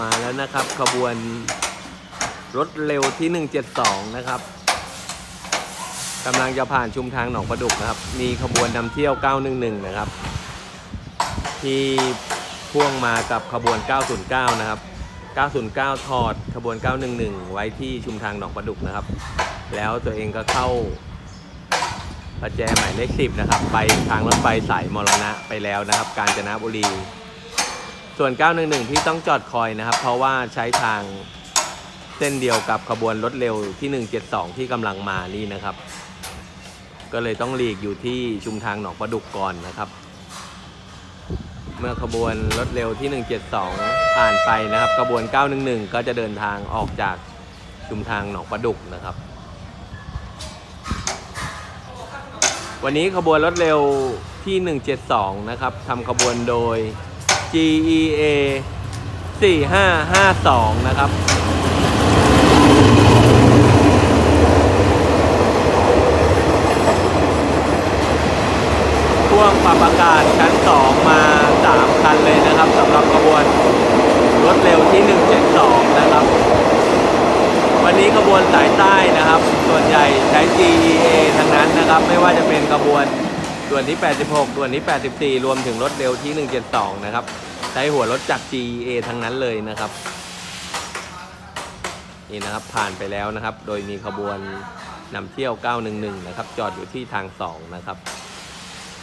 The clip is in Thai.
มาแล้วนะครับ ขบวนรถเร็วที่ 172 นะครับกำลังจะผ่านชุมทางหนองประดุกนะครับ มีขบวนนำเที่ยว 911 นะครับ ที่พ่วงมากับขบวน 909 นะครับ 909 ถอดขบวน 911 ไว้ที่ชุมทางหนองประดุกนะครับ แล้วตัวเองก็เข้าประแจหมายเลข10 นะครับ ไปทางรถไฟสายมรณะไปแล้วนะครับ กาญจนบุรี ส่วน 911ที่ต้องจอดคอยนะครับ เพราะว่าใช้ทางเส้นเดียวกับขบวนรถเร็วที่ 172 ที่กำลังมานี่นะครับ ก็เลยต้องหลีกอยู่ที่ชุมทางหนองประดุกก่อนนะครับ เมื่อขบวนรถเร็วที่ 172 ผ่านไปนะครับขบวน 911 ก็จะเดินทางออกจากชุมทางหนองประดุกนะครับ วันนี้ขบวนรถเร็วที่ 172 นะครับทำขบวนโดย GEA 4552 นะครับ พ่วงปรับอากาศชั้น 2 มา 3 คันเลยนะครับสำหรับขบวนรถเร็วที่ 172 นะครับ วันนี้ขบวนสายใต้นะครับ ส่วนใหญ่ใช้ GEA ทั้งนั้นนะครับ ไม่ว่าจะเป็นขบวน ส่วนที่ 86 ส่วนที่ 84 รวมถึงรถเร็วที่ 172 นะครับ ใช้หัวรถจาก GEA ทั้งนั้นเลยนะครับ นี่นะครับผ่านไปแล้วนะครับ โดยมีขบวนนำเที่ยว 911 นะครับ จอดอยู่ที่ทาง 2 นะครับ